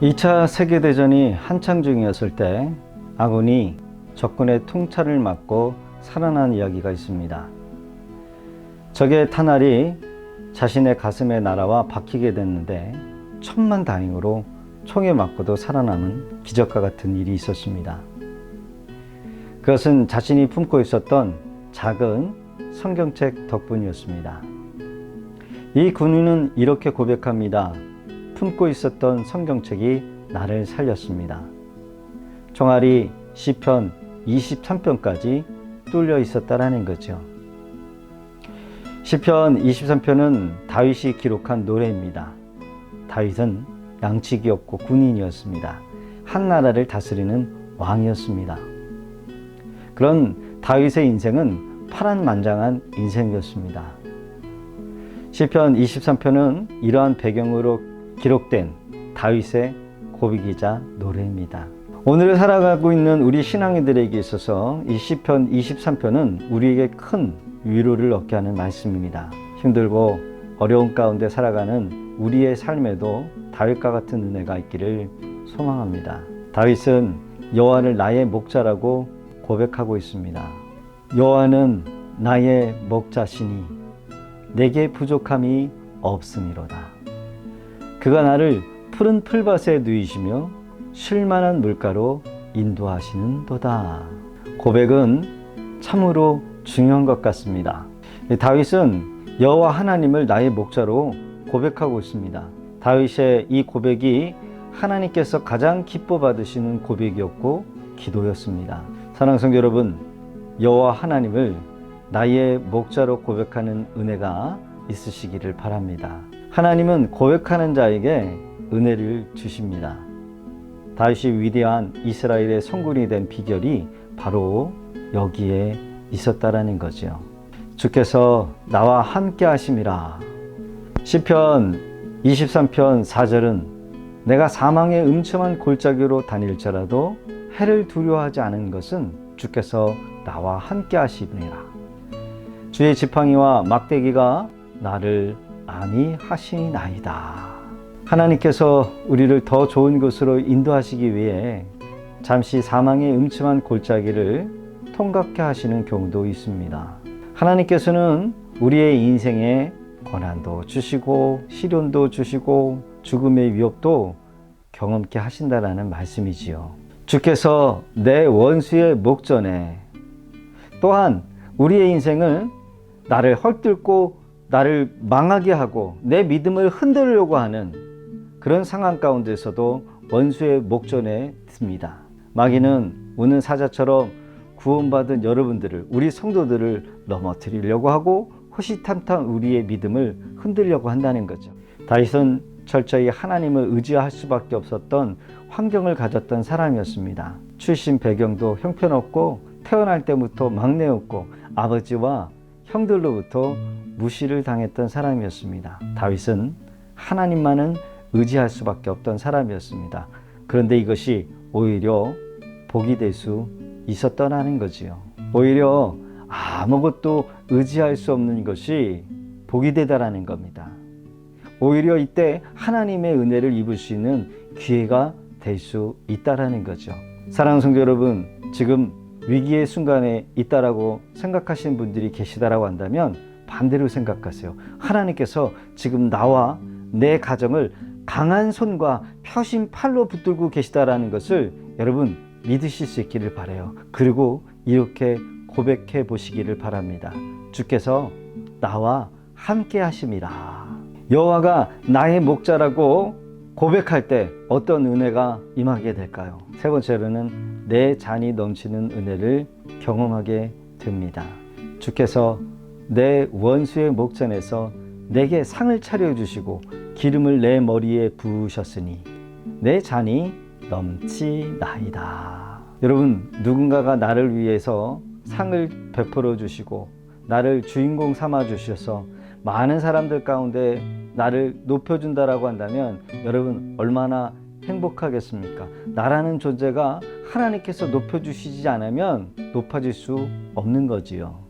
2차 세계대전이 한창 중이었을 때 아군이 적군의 통찰을 맞고 살아난 이야기가 있습니다. 적의 탄알이 자신의 가슴에 날아와 박히게 됐는데 천만 다행으로 총에 맞고도 살아남은 기적과 같은 일이 있었습니다. 그것은 자신이 품고 있었던 작은 성경책 덕분이었습니다. 이 군인은 이렇게 고백합니다. 품고 있었던 성경책이 나를 살렸습니다. 총알이 시편 23편까지 뚫려 있었다라는 거죠. 시편 23편은 다윗이 기록한 노래입니다. 다윗은 양치기였고 군인이었습니다. 한 나라를 다스리는 왕이었습니다. 그런 다윗의 인생은 파란만장한 인생이었습니다. 시편 23편은 이러한 배경으로 기록된 다윗의 고백이자 노래입니다. 오늘을 살아가고 있는 우리 신앙인들에게 있어서 이 시편 23편은 우리에게 큰 위로를 얻게 하는 말씀입니다. 힘들고 어려운 가운데 살아가는 우리의 삶에도 다윗과 같은 은혜가 있기를 소망합니다. 다윗은 여호와를 나의 목자라고 고백하고 있습니다. 여호와는 나의 목자시니 내게 부족함이 없음이로다. 그가 나를 푸른 풀밭에 누이시며 쉴만한 물가로 인도하시는 도다. 고백은 참으로 중요한 것 같습니다. 다윗은 여호와 하나님을 나의 목자로 고백하고 있습니다. 다윗의 이 고백이 하나님께서 가장 기뻐 받으시는 고백이었고 기도였습니다. 사랑하는 성도 여러분, 여호와 하나님을 나의 목자로 고백하는 은혜가 있으시기를 바랍니다. 하나님은 고백하는 자에게 은혜를 주십니다. 다윗이 위대한 이스라엘의 성군이 된 비결이 바로 여기에 있었다라는 거죠. 주께서 나와 함께 하심이라. 시편 23편 4절은 내가 사망의 음침한 골짜기로 다닐지라도 해를 두려워하지 않은 것은 주께서 나와 함께 하심이라. 주의 지팡이와 막대기가 나를 안위하시나이다. 하나님께서 우리를 더 좋은 곳으로 인도하시기 위해 잠시 사망의 음침한 골짜기를 통각해 하시는 경우도 있습니다. 하나님께서는 우리의 인생에 고난도 주시고 시련도 주시고 죽음의 위협도 경험케 하신다라는 말씀이지요. 주께서 내 원수의 목전에 또한 우리의 인생을 나를 헐뜯고 나를 망하게 하고 내 믿음을 흔들려고 하는 그런 상황 가운데서도 원수의 목전에 듭니다. 마귀는 우는 사자처럼 구원받은 여러분들을 우리 성도들을 넘어뜨리려고 하고 호시탐탐 우리의 믿음을 흔들려고 한다는 거죠. 다윗은 철저히 하나님을 의지할 수밖에 없었던 환경을 가졌던 사람이었습니다. 출신 배경도 형편없고 태어날 때부터 막내였고 아버지와 형들로부터 무시를 당했던 사람이었습니다. 다윗은 하나님만은 의지할 수밖에 없던 사람이었습니다. 그런데 이것이 오히려 복이 될 수 있었더라는 거지요. 오히려 아무것도 의지할 수 없는 것이 복이 되다라는 겁니다. 오히려 이때 하나님의 은혜를 입을 수 있는 기회가 될 수 있다라는 거죠. 사랑하는 성도 여러분, 지금 위기의 순간에 있다라고 생각하시는 분들이 계시다라고 한다면 반대로 생각하세요. 하나님께서 지금 나와 내 가정을 강한 손과 펴신 팔로 붙들고 계시다라는 것을 여러분 믿으실 수 있기를 바래요. 그리고 이렇게 고백해 보시기를 바랍니다. 주께서 나와 함께 하심이라. 여호와가 나의 목자라고 고백할 때 어떤 은혜가 임하게 될까요? 세 번째로는 내 잔이 넘치는 은혜를 경험하게 됩니다. 주께서 내 원수의 목전에서 내게 상을 차려 주시고 기름을 내 머리에 부으셨으니 내 잔이 넘치나이다. 여러분, 누군가가 나를 위해서 상을 베풀어 주시고 나를 주인공 삼아 주셔서 많은 사람들 가운데 나를 높여준다라고 한다면 여러분 얼마나 행복하겠습니까? 나라는 존재가 하나님께서 높여주시지 않으면 높아질 수 없는 거지요.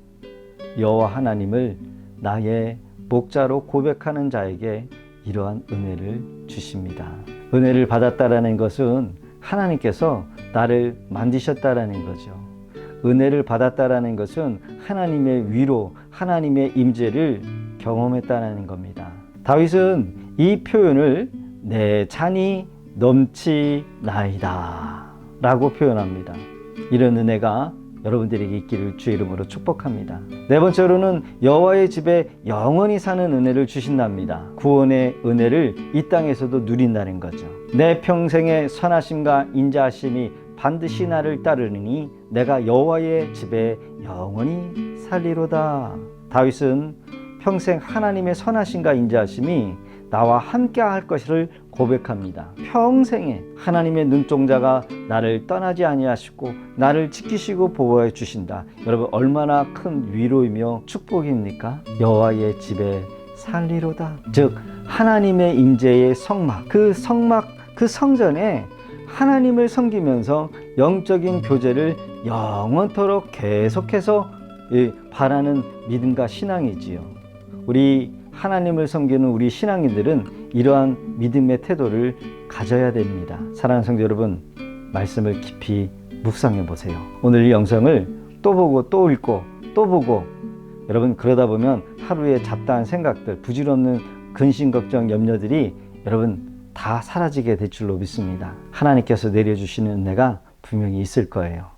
여호와 하나님을 나의 목자로 고백하는 자에게 이러한 은혜를 주십니다. 은혜를 받았다라는 것은 하나님께서 나를 만드셨다라는 거죠. 은혜를 받았다라는 것은 하나님의 위로, 하나님의 임재를 경험했다는 겁니다. 다윗은 이 표현을 내 잔이 넘치나이다 라고 표현합니다. 이런 은혜가 여러분들에게 있기를 주의 이름으로 축복합니다. 네 번째로는 여호와의 집에 영원히 사는 은혜를 주신답니다. 구원의 은혜를 이 땅에서도 누린다는 거죠. 내 평생의 선하심과 인자하심이 반드시 나를 따르니 내가 여호와의 집에 영원히 살리로다. 다윗은 평생 하나님의 선하심과 인자하심이 나와 함께 할 것을 고백합니다. 평생에 하나님의 눈동자가 나를 떠나지 아니하시고 나를 지키시고 보호해 주신다. 여러분 얼마나 큰 위로이며 축복입니까? 여호와의 집에 살리로다. 즉 하나님의 임재의 성막 그 성막 그 성전에 하나님을 섬기면서 영적인 교제를 영원토록 계속해서 이 바라는 믿음과 신앙이지요. 우리 하나님을 섬기는 우리 신앙인들은 이러한 믿음의 태도를 가져야 됩니다. 사랑하는 성도 여러분, 말씀을 깊이 묵상해 보세요. 오늘 이 영상을 또 보고 또 읽고 또 보고 여러분 그러다 보면 하루의 잡다한 생각들, 부질없는 근심 걱정 염려들이 여러분 다 사라지게 될 줄로 믿습니다. 하나님께서 내려주시는 은혜가 분명히 있을 거예요.